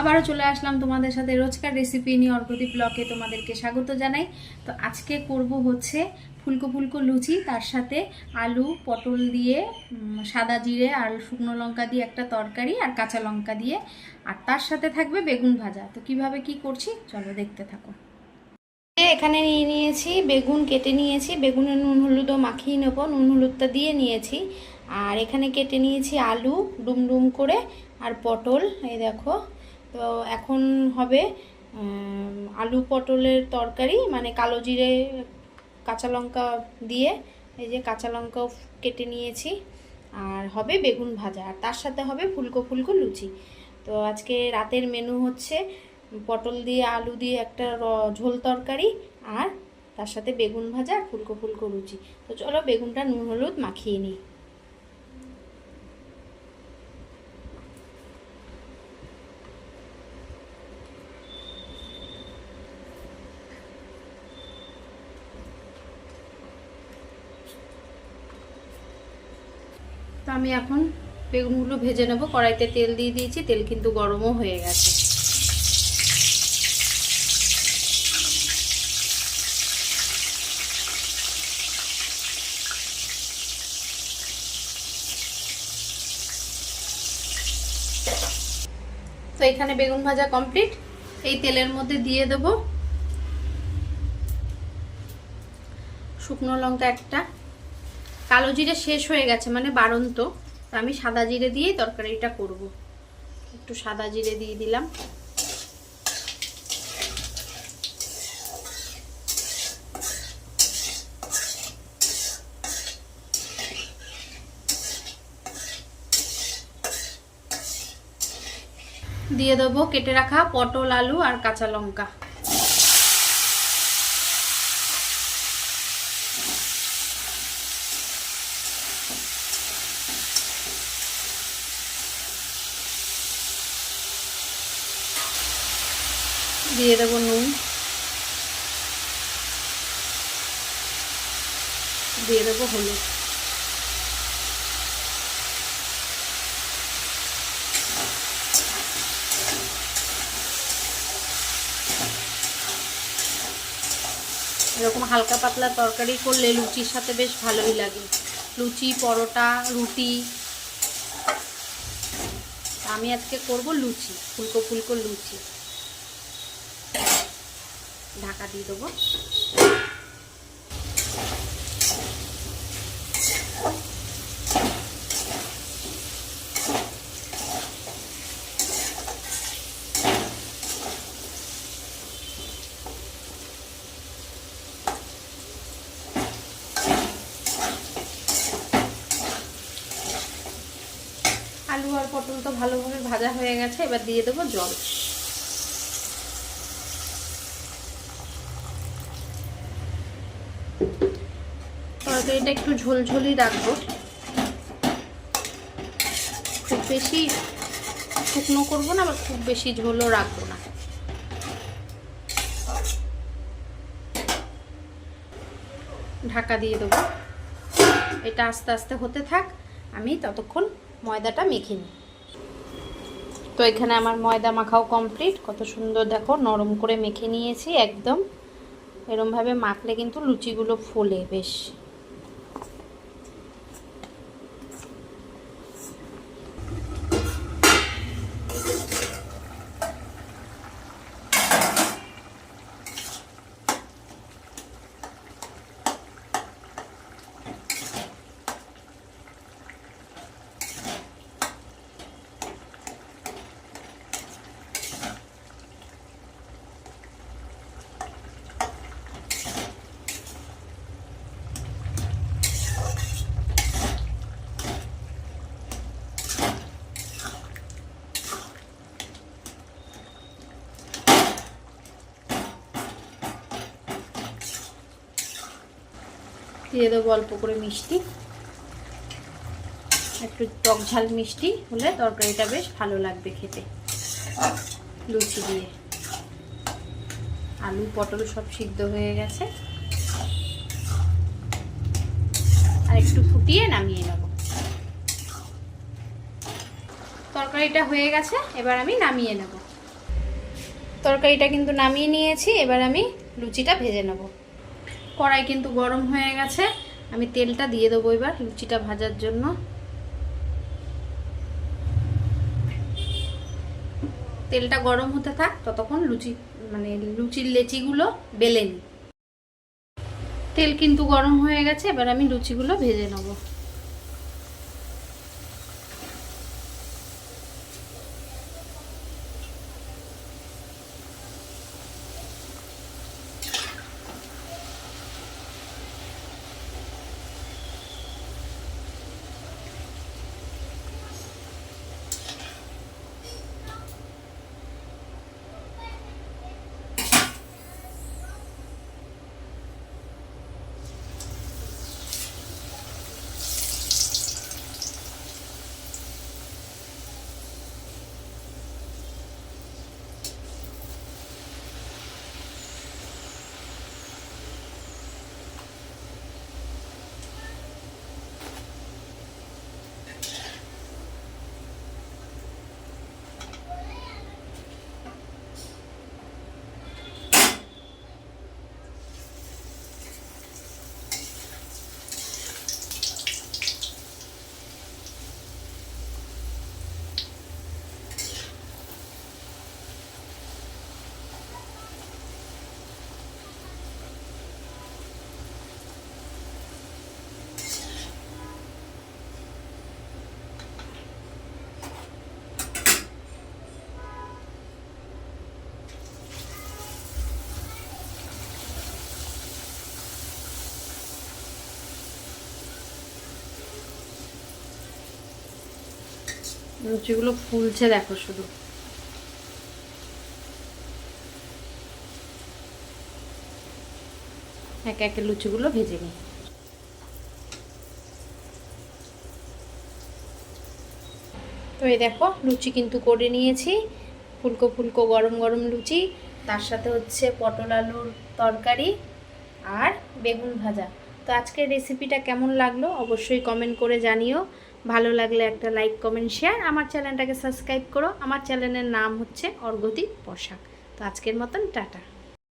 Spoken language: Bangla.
আবারও চলে আসলাম তোমাদের সাথে রোজকার রেসিপি নিয়ে অর্ঘদীপ ব্লকে তোমাদেরকে স্বাগত জানাই। তো আজকে করব হচ্ছে ফুলকো ফুলকো লুচি, তার সাথে আলু, পটল দিয়ে সাদা জিরে আর শুকনো লঙ্কা দিয়ে একটা তরকারি আর কাঁচা লঙ্কা দিয়ে। আর তার সাথে থাকবে বেগুন ভাজা। তো কীভাবে কি করছি, চলো দেখতে থাকো। এখানে নিয়ে নিয়েছি বেগুন, কেটে নিয়েছি। বেগুনে নুন হলুদও মাখিয়ে নেব। নুন হলুদটা দিয়ে নিয়েছি। আর এখানে কেটে নিয়েছি আলু ডুম ডুম করে। আর পটল, এই দেখো তো এখন হবে আলু পটলের তরকারি মানে কালো জিরে, কাঁচা লঙ্কা দিয়ে, এই যে কাঁচা লঙ্কাও কেটে নিয়েছি। আর হবে বেগুন ভাজা, আর তার সাথে হবে ফুলকো ফুলকো লুচি। তো আজকে রাতের মেনু হচ্ছে পটল দিয়ে আলু দিয়ে একটা ঝোল তরকারি, আর তার সাথে বেগুন ভাজা আর ফুলকো ফুলকো লুচি। তো চলো বেগুনটা নুন হলুদ মাখিয়ে নিই। তো আমি এখন বেগুনগুলো ভেজে নেব। কড়াইতে তেল দিয়ে দিয়েছি, তেল কিন্তু গরমও হয়ে গেছে। তো এখানে বেগুন ভাজা কমপ্লিট। এই তেলের মধ্যে দিয়ে দেব শুকনো লঙ্কা একটা। কালো জিরে শেষ হয়ে গেছে মানে বাড়ন্ত। আমি সাদা জিরে দিয়েই তরকারিটা করব। একটু সাদা জিরে দিয়ে দিলাম। দিয়ে দেবো কেটে রাখা পটল, আলু আর কাঁচা লঙ্কা। দিয়ে দেবো নুন। দিয়ে দেবো হলুদ। এরকম হালকা পাতলা তরকারি করলে লুচির সাথে বেশ ভালোই লাগে। লুচি, পরোটা, রুটি। আমি আজকে করব লুচি, ফুলকো ফুলকো লুচি। ঢাকা দিয়ে দেবো। আলু আর পটল তো ভালোভাবে ভাজা হয়ে গেছে, এবার দিয়ে দেবো জল। তরকারিটা একটু ঝোলঝোলই রাখব। খুব বেশি শুকনো করব না, আবার খুব বেশি ঝোলও রাখব না। ঢাকা দিয়ে দেবো। এটা আস্তে আস্তে হতে থাক, আমি ততক্ষণ ময়দাটা মেখে নিই। তো এখানে আমার ময়দা মাখাও কমপ্লিট। কত সুন্দর দেখো, নরম করে মেখে নিয়েছি, একদম। এরমভাবে মাখলে কিন্তু লুচিগুলো ফোলে বেশ। দিয়ে দেবো অল্প করে মিষ্টি। একটু টক ঝাল মিষ্টি হলে তরকারিটা বেশ ভালো লাগবে খেতে। লুচি দিয়ে। আলু, পটল সব সিদ্ধ হয়ে গেছে। আর একটু ফুটিয়ে নামিয়ে নেব। তরকারিটা হয়ে গেছে, এবার আমি নামিয়ে নেব। তরকারিটা কিন্তু নামিয়ে নিয়েছি, এবার আমি লুচিটা ভেজে নেব। কড়াই কিন্তু গরম হয়ে গেছে। আমি তেলটা দিয়ে দেবো এবার লুচিটা ভাজার জন্য। তেলটা গরম হতে থাক, ততক্ষণ লুচি মানে লুচির লেচিগুলো বেলে তেল কিন্তু গরম হয়ে গেছে, এবার আমি লুচিগুলো ভেজে নেব। লুচিগুলো ফুলছে, দেখো শুধু। একে একে লুচিগুলো ভেজে নিই। তো এই দেখো, লুচি কিন্তু করে নিয়েছি। ফুলকো ফুলকো গরম গরম লুচি, তার সাথে হচ্ছে পটল আলুর তরকারি আর বেগুন ভাজা। তো আজকের রেসিপিটা কেমন লাগল অবশ্যই কমেন্ট করে জানিও। ভালো লাগলে একটা লাইক, কমেন্ট শেয়ার আমার চ্যানেলটাকে সাবস্ক্রাইব করো। আমার চ্যানেলের নাম হচ্ছে অর্গতি পোশাক তো আজকের মতন, টাটা।